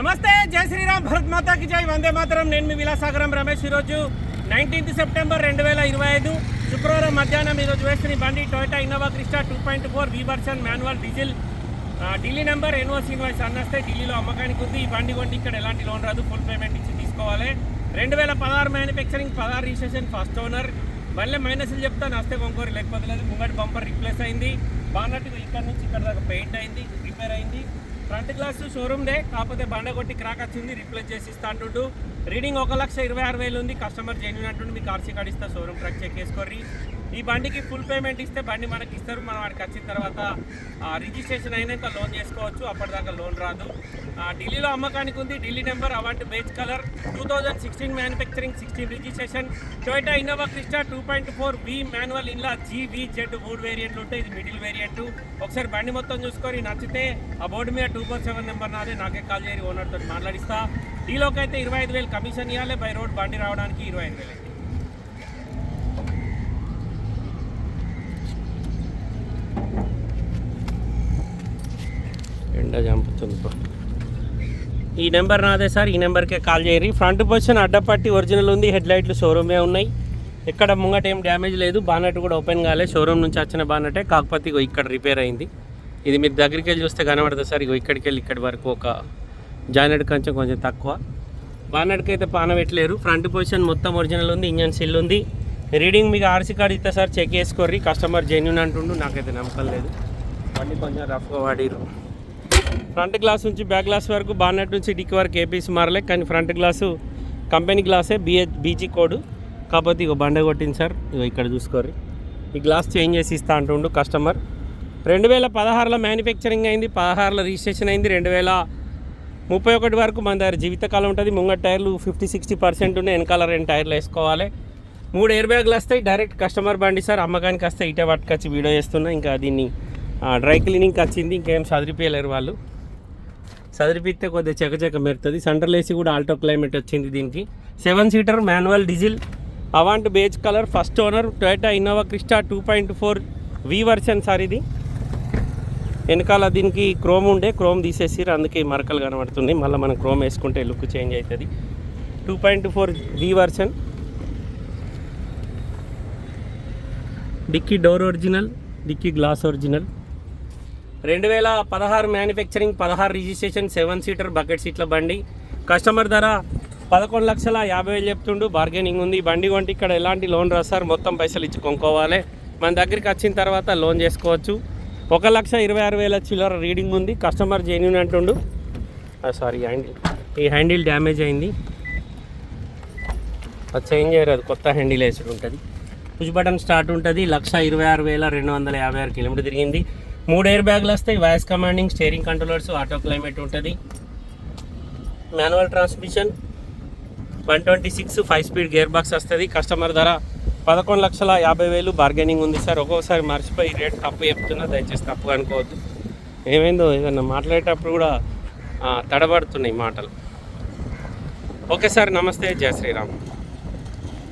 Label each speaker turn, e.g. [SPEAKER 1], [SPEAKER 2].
[SPEAKER 1] నమస్తే జై శ్రీరామ్ భరత్ మాతాకి జై వందే మాతరం. నేను మీ విలాసాగరం రమేష్ ఈరోజు నైన్టీన్త్ సెప్టెంబర్ రెండు వేల ఇరవై ఐదు శుక్రవారం మధ్యాహ్నం ఈరోజు వేసిన బండి Toyota Innova Crysta two point four V version manual diesel. Delhi number NOC invoice అన్నస్తే ఢిల్లీలో అమ్మకానికి ఉంది ఈ బండి కొండి ఇక్కడ ఎలాంటి లోన్ రాదు ఫుల్ పేమెంట్ ఇచ్చి తీసుకోవాలి. రెండు వేల పదహారు మ్యానుఫ్యాక్చరింగ్ పదహారు రిజిస్ట్రేషన్ ఫస్ట్ ఓనర్. మళ్ళీ మైనస్లు చెప్తాను వస్తే కొంకోరు లేకపోతే లేదు ముంగటి బంపర్ రిప్లేస్ అయింది. బాన్నట్టు ఇక్కడ నుంచి ఇక్కడ దాకా పెయింట్ అయింది రిపేర్ అయింది. ఫ్రంట్ గ్లాస్ షోరూమ్దే కాకపోతే బండ కొట్టి క్రాక్ వచ్చింది రిప్లేస్ చేసి ఇస్తా అంటుండు రీడింగ్ ఒక లక్ష ఇరవై ఆరు వేలు ఉంది కస్టమర్ జెన్యున్ అంటుండు మీకు ఆర్సీ కార్డు ఇస్తా షోరూమ్ ట్రక్ చెక్ చేసుకోర్రి. ఈ బండికి ఫుల్ పేమెంట్ ఇస్తే బండి మనకి ఇస్తారు మనం వాడికి వచ్చిన తర్వాత రిజిస్ట్రేషన్ అయినాక లోన్ చేసుకోవచ్చు అప్పటిదాకా లోన్ రాదు. ఆ, ఢిల్లీలో అమ్మకానికి ఉంది Delhi number avant beige colour two thousand sixteen manufacturing sixteen registration Toyota Innova Crysta two point four B manual in-law G V Z మూడు వేరియంట్లు ఉంటాయి ఇది మిడిల్ వేరియంట్ ఒకసారి బండి మొత్తం చూసుకొని నచ్చితే ఆ బోర్డు మీద టూ ఫోర్ సెవెన్ నెంబర్ నాదే. నాకే కాల్ చేయరు ఓనర్ మాట్లాడిస్తా. డీలోకి అయితే ఇరవై ఐదు వేలు కమిషన్ ఇవ్వాలి బై రోడ్ బండి రావడానికి ఇరవై ఐదు వేలు ఎండ చంపుతుంది ఈ నెంబర్ నాదే సార్. ఈ నెంబర్కే కాల్ చేయరు. ఫ్రంట్ పొజిషన్ అడ్డపట్టి ఒరిజినల్ ఉంది. హెడ్ లైట్లు షోరూమే ఉన్నాయి. ఎక్కడ ముంగట ఏం డ్యామేజ్ లేదు. బానట్ కూడా ఓపెన్ కాలే. షోరూమ్ నుంచి వచ్చిన బానటే. కాకపోతే ఇక్కడ రిపేర్ అయింది. ఇది మీరు దగ్గరికి వెళ్ళి చూస్తే కనబడుతుంది సార్. ఇగో ఇక్కడికి వెళ్ళి ఇక్కడి వరకు ఒక జాయినట్ కొంచెం కొంచెం తక్కువ. బానట్కి అయితే పాన పెట్టలేరు ఫ్రంట్ పొజిషన్ మొత్తం ఒరిజినల్ ఉంది ఇంజన్ సిల్ ఉంది. రీడింగ్ మీకు ఆర్సీ కార్డు ఇస్తే సార్ చెక్ చేసుకోర్రి. కస్టమర్ జెన్యున్ అంటుండు నాకైతే నమ్మకం లేదు. బండి కొంచెం రఫ్గా వాడిరు ఫ్రంట్ గ్లాస్ నుంచి బ్యాక్ గ్లాస్ వరకు బానట్ నుంచి డిక్ వరకు ఏపీసీ మారలే కానీ ఫ్రంట్ గ్లాసు కంపెనీ గ్లాసే బిహెచ్ బీజీ కోడ్. కాకపోతే ఇక బండ కొట్టింది సార్. ఇగో ఇక్కడ చూసుకోర్రి. ఈ గ్లాస్ చేంజ్ చేసి ఇస్తా అంటుండు కస్టమర్. రెండు వేల పదహారులో మ్యానుఫ్యాక్చరింగ్ అయింది పదహారులో రిజిస్ట్రేషన్ అయింది రెండు వేల ముప్పై ఒకటి వరకు మన దగ్గర జీవితకాలం ఉంటుంది. ముంగట టైర్లు ఫిఫ్టీ సిక్స్టీ పర్సెంట్ ఉన్నాయి వెనకాల రెండు టైర్లు వేసుకోవాలి. మూడు ఎయిర్ బ్యాగ్లు వస్తాయి డైరెక్ట్ కస్టమర్ బండి సార్ అమ్మకానికి వస్తే ఇటే పట్టుకొచ్చి వీడియో చేస్తున్నా. ఇంకా దీన్ని డ్రై క్లీనింగ్కి వచ్చింది ఇంకేం చదిరిపోయలేరు వాళ్ళు. చదిరిపిస్తే కొద్దిగా చెకచెక మెరుతుంది. సెంట్రల్ ఏసీ కూడా ఆల్టో క్లైమేట్ వచ్చింది దీనికి. Seven seater manual diesel avant beige colour first owner Toyota Innova Crysta two point four V version sir ఇది. వెనకాల దీనికి క్రోమ్ ఉండే క్రోమ్ తీసేసిరు అందుకే మరకలు కనబడుతుంది మళ్ళీ మనం క్రోమ్ వేసుకుంటే లుక్ చేంజ్ అవుతుంది. Two point four V version. Dickey door original dickey glass original. రెండు వేల పదహారు మ్యానుఫ్యాక్చరింగ్ పదహారు రిజిస్ట్రేషన్ సెవెన్ సీటర్ బకెట్ సీట్ల బండి. కస్టమర్ ధర పదకొండు లక్షల యాభై వేలు చెప్తుండు. బార్గెనింగ్ ఉంది. బండి కొంటే ఇక్కడ ఎలాంటి లోన్ రాస్తారు మొత్తం పైసలు ఇచ్చి కొనుక్కోవాలి. మన దగ్గరికి వచ్చిన తర్వాత లోన్ చేసుకోవచ్చు. ఒక లక్ష ఇరవై ఆరు వేల చిల్లర రీడింగ్ ఉంది. కస్టమర్ జెన్యున్ అంటుండు. సారీ హ్యాండిల్ ఈ హ్యాండిల్ డ్యామేజ్ అయింది. అది చేంజ్ చేయరు అది కొత్త హ్యాండిల్ వేసుడు ఉంటుంది. పుష్ బటన్ స్టార్ట్ ఉంటుంది. లక్ష ఇరవై ఆరు వేల రెండు వందల యాభై ఆరు కిలోమీటర్ తిరిగింది. మూడు ఎయిర్ బ్యాగ్లు వస్తాయి. Voice commanding steering controllers auto climate ఉంటుంది. Manual transmission one twenty six five speed gear box వస్తుంది. కస్టమర్ ధర పదకొండు లక్షల యాభై వేలు బార్గెనింగ్ ఉంది సార్. ఒక్కొక్కసారి మర్చిపోయి రేట్ తప్పు చెప్తున్నా దయచేసి తప్పు అనుకోవద్దు. ఏమైందో ఏదన్నా మాట్లాడేటప్పుడు కూడా తడబడుతున్నాయి మాటలు. ఓకే సార్ నమస్తే. జయ శ్రీరామ్.